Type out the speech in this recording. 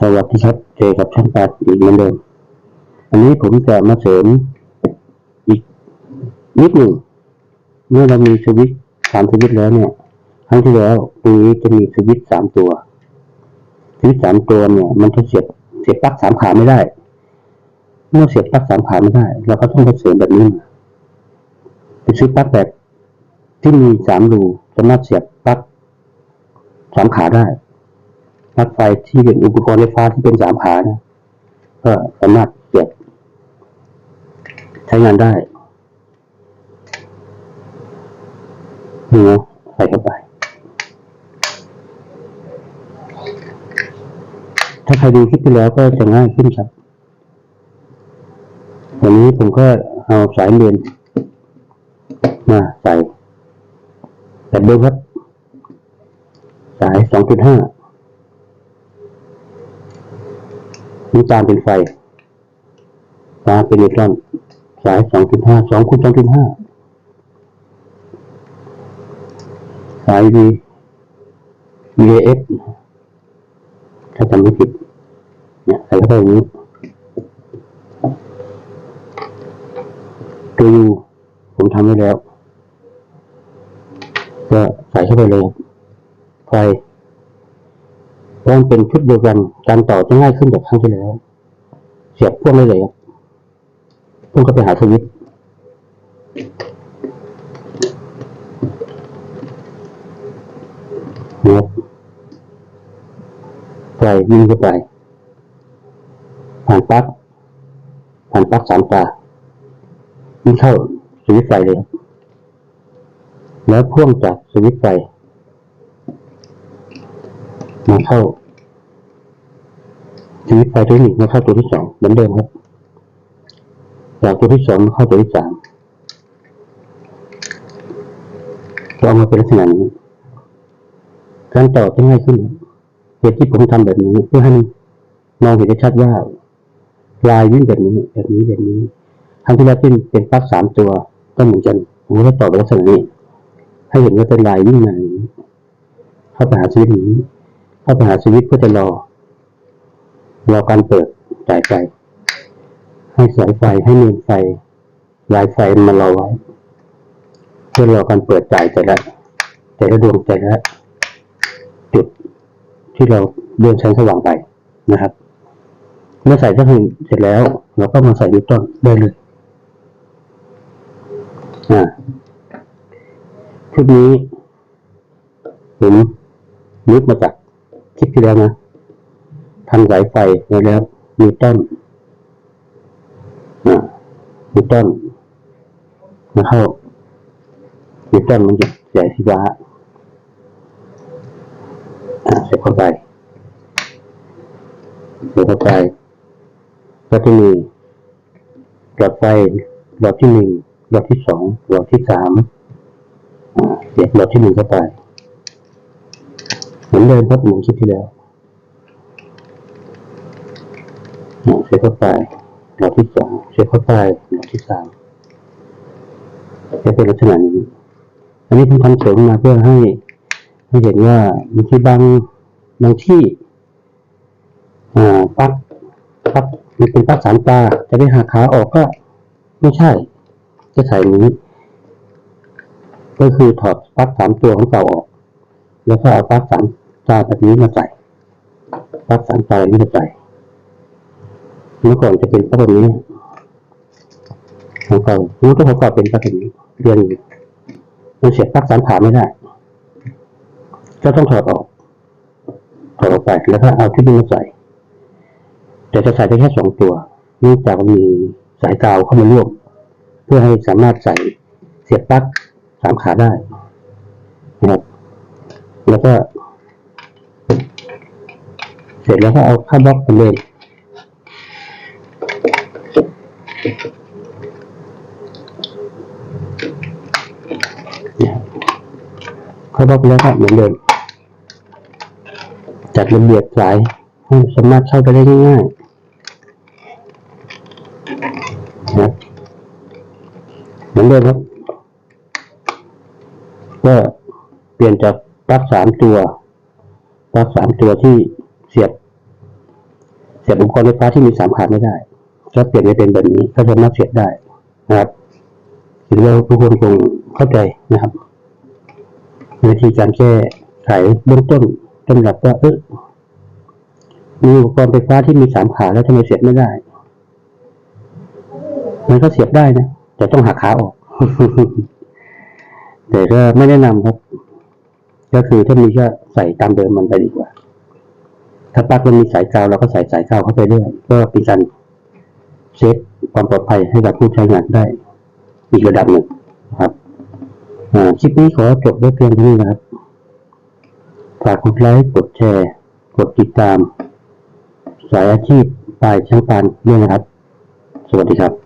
สวัสดีครับเจอกับช่างแปดอีกเหมือนเดิม อันนี้ผมจะมาเสริมอีกนิดหนึ่ง เมื่อเรามีสวิตสามสวิตแล้วเนี่ย ครั้งที่แล้วตรงนี้จะมีสวิตสามตัวสวิตสามตัวเนี่ย มันจะเสียบเสียบปลั๊กสามขาไม่ได้ เมื่อเสียบปลั๊กสามขาไม่ได้ เราก็ต้องไปเสริมแบบนี้มาไปซื้อปลั๊กแบบที่มีสามรูสามารถเสียบปลั๊กสามขาได้ ปลั๊กไฟที่เป็นอุปกรณ์ไฟฟ้าที่เป็นสามขาเนี่ยก็สามารถเสียบใช้งานได้นี่นะใส่เข้าไป ถ้าใครดูคลิปที่แล้วก็จะง่ายขึ้นครับวันนี้ผมก็เอาสายเรียนมาใส่แบบเดิมครับ สาย2.5 น้ำตาลเป็นไฟฟ้าเป็นอิเล็กตรอน สาย2.5 2คูณ2.5สาย V VAF ถ้าจำไม่ผิดเนี่ยใส่เข้าไปอย่างนี้ตัว U ผมทำไว้แล้ว ก็ใส่เข้าไปเลยไฟ เพราะมันเป็นชุดเดียวกันการต่อจะง่ายขึ้นจากครั้งที่แล้ว เสียบพ่วงได้เลยครับพ่วงก็ไปหาสวิตช์นะครับไฟวิ่งเข้าไปผ่านปลั๊กผ่านปลั๊กสามตาวิ่งเข้าสวิตช์ไฟเลย แล้วพ่วงจากสวิตช์ไฟ มาเข้าสวิตช์ไฟตัวนี้มาเข้าตัวที่สองเหมือนเดิมครับ จากตัวที่สองมาเข้าตัวที่สามก็เอามาเป็นลักษณะนี้การต่อจะง่ายขึ้นเหตุที่ผมทำแบบนี้ เพื่อให้มองเห็นได้ชัดว่า ลายวิ่งแบบนี้ แบบนี้แบบนี้ครั้งที่แล้วที่เป็นปลั๊กสามตัวก็เหมือนกันผมก็ต่อเป็นลักษณะนี้ให้เห็นว่าเป็นลายวิ่งมาอย่างนี้เข้าไปหาสวิตช์นี้ เข้าไปหาสวิตเพื่อจะรอ รอการเปิดจ่ายไฟให้สายไฟให้เมนไฟลายไฟมารอไว้ เพื่อรอการเปิดจ่ายแต่ละแต่ละดวงแต่ละจุดที่เราเดินแสงสว่างไปนะครับ เมื่อใส่ทั้งหนึ่งเสร็จแล้วเราก็มาใส่ดิวต้นได้เลยอ่าชุดนี้ผมนึกมาจาก คลิปที่แล้วนะทำสายไฟไว้แล้วนิวตันอ่านิวตันมาเข้านิวตันมันจะใหญ่ที่ฟ้าอ่าเสร็จเข้าไปเสร็จเข้าไปก็จะมีหลอดไฟหลอดที่หนึ่งหลอดที่สองหลอดที่สามอ่าเสียบหลอดที่หนึ่งเข้าไป มือนเดิมครับเหมือนคลิปที่แล้วอ่าเสียบเข้าไปหลอดที่สองเสียบเข้าไปหลอดที่สามจะเป็นลักษณะนี้อันนี้ผมทำเสริมมาเพื่อให้ให้เห็นว่าบางที่บางบางที่อ่าปักปักมันเป็นปักสามตา จะได้หาขาออกก็ไม่ใช่ จะใส่นี้ ก็คือถอดปักสามตัวของเก่าออก แล้วก็เอาปักสาม ตาแบบนี้มาใส่ปลั๊กสามตาแบบนี้มาใส่เมื่อก่อนจะเป็นปลั๊กแบบนี้ของเก่ารู้ตัวของเก่าเป็นปลั๊กแบบนี้เรียนอยู่มันเสียบปลั๊กสามขาไม่ได้ก็ต้องถอดออกถอดออกไปแล้วก็เอาที่นี่มาใส่ แต่จะใส่ได้แค่สองตัวเนื่องจากมันมีสายกาวเข้ามาร่วม เพื่อให้สามารถใส่เสียบปลั๊กสามขาได้นะครับแล้วก็ เสร็จแล้วก็เอาเข้าบล็อกไปเลยนะครับเข้าบล็อกไปแล้วก็เหมือนเดิมจัดระเบียบสายให้สามารถเข้าไปได้ง่ายๆนะเหมือนเดิมครับก็เปลี่ยนจากปลั๊กสามตัวปลั๊กสามตัวที่ เสียบ เสียบอุปกรณ์ไฟฟ้าที่มีสามขาไม่ได้ก็เปลี่ยนไปเป็นแบบนี้ก็จะนับเสียบได้นะครับคิดว่าทุกคนคงเข้าใจนะครับ วิธีการแก้ไขเบื้องต้นต้นหลักว่าเออมีอุปกรณ์ไฟฟ้าที่มีสามขาแล้วทำไมเสียบไม่ได้ มันก็เสียบได้นะแต่ต้องหักขาออก แต่ก็ไม่แนะนำครับ ก็คือถ้ามีก็ใส่ตามเดิมมันไปดีกว่า ถ้าปลั๊กมันมีสายกาวเราก็ใส่สายกาวเข้าไปเรื่อยก็เป็นการเซฟความปลอดภัยให้กับผู้ใช้งานได้ อีกระดับหนึ่งครับอ่าคลิปนี้ขอจบด้วยเพียงเท่านี้นะครับฝากกดไลค์กดแชร์ กดติดตาม สายอาชีพปลายช่างปานด้วยนะครับ สวัสดีครับ